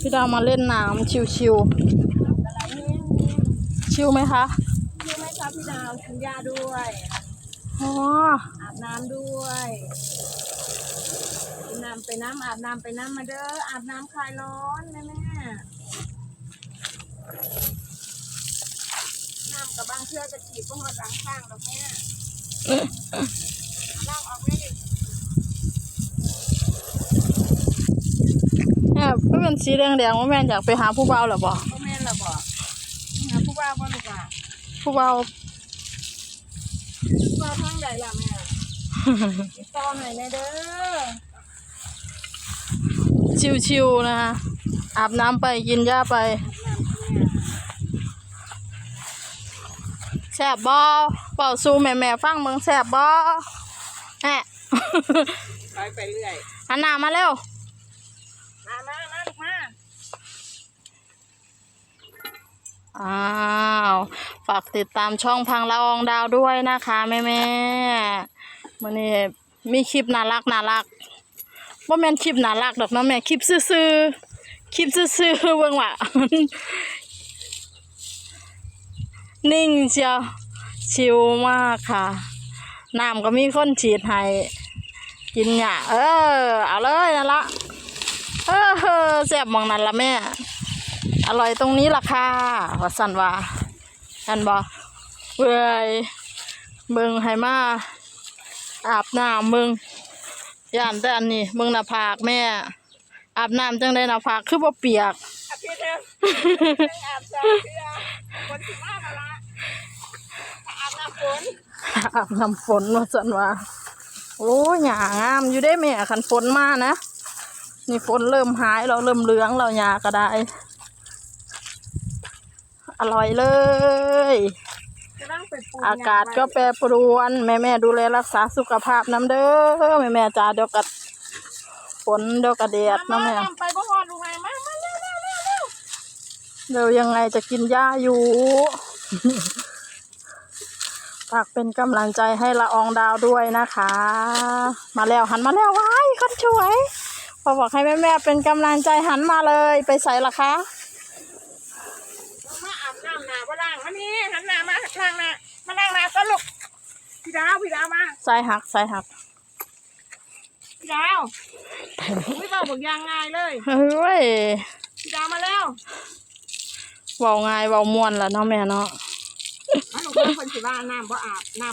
พี่ดาวมาเล่นน้ำชิวอะไรเนี่ยๆชิวไหมคะรู้ไหมครับพี่ดาวกินยาด้วย อ๋อ อาบน้ำด้วยกินน้ำไปน้ำอาบน้ำไปน้ำมาเด้ออาบน้ำคลายร้อนแม่แม่น้ำ กับบางเชือกจะฉีดพวกเราล้างข้างหรอกแม่ล้างออกไม่ดิแอบก็เป็นสีแดงๆว่าแม่นอยากไปหาผู้เบาวเหรอบ่พ่อแม่นละบอกหาผู้ว่าพ่อลูกอะผู้เบาวผู้ว่าทางใดล่ะแม่ติดต่อหน่อยแม่เด้อชิวๆนะคะอาบน้ำไปกินหญ้าไป แสบบ่เป่าสู้แม่แม่ๆฟังเมืองแสบบ่แหะไปไปเรื่อยหันหน้ามาเร็ว มามามาลูกมาอ้าว ฝากติดตามช่องพังละอองดาวด้วยนะคะแม่แม่ๆมันนี้มีคลิปน่ารักน่ารักว่าแม่นคลิปน่ารักดอกเนาะแม่คลิปซื่อๆคลิปซื่อๆเบิ่งว่า นิ่งเชียวชิลมากค่ะน้ำก็มีคนฉีดให้กินหยาเออ เอาเลยนั่นละเออแซ่บมองนั่นละแม่ อร่อยตรงนี้ล่ะค่ะว่าสันว่าอันบอเบื่อยเบิ่งให้มาอาบน้ำมึงย่านแต่อันนี้มึงหน้าผากแม่ อาบน้ำจังได้หน้าผากคือบ่เปียก อาทิตย์หนึงยังอาบสามเทื่อคนสิมามาละอาบน้ำฝนอาบน้ำฝนว่าสันว่าโอ้ยหยางามอยู่ได้แม่คันฝนมานะนี่ฝนเริ่มหายเราเริ่มเหลืองเราหยาก็ได้ อร่อยเลยจะนั่งไปปูอากาศก็แปรปรวน แม่แม่ๆดูแลรักษาสุขภาพน้ำเด้อแม่แม่ๆจ้าเดี๋ยวกัดฝนเดี๋ยวกัดแดดมานะแม่มาไป เดี๋ยวยังไงจะกินหญ้าอยู่ฝากเป็นกำลังใจให้ละอองดาวด้วยนะคะ มาแล้วหันมาแล้วว้ายคนช่วยพอบอกให้แม่แม่ๆเป็นกำลังใจหันมาเลยไปใส่ละคะมาอาบน้ำหนาบ่ล้างมานี่หันหน้ามาล้างหน้ามาล้างหน้าซะลูกพี่ดาวพี่ดาวมาใส่หักใส่หักพี่ดาวไม่บอกบอกยางง่ายเลยเฮ้ยพี่ดาวมาแล้ว เบาง่ายเบามวนแล้วเนาะแม่เนาะมาลูกเพื่อนคนสิว่าน้ำบ่อาบน้ำ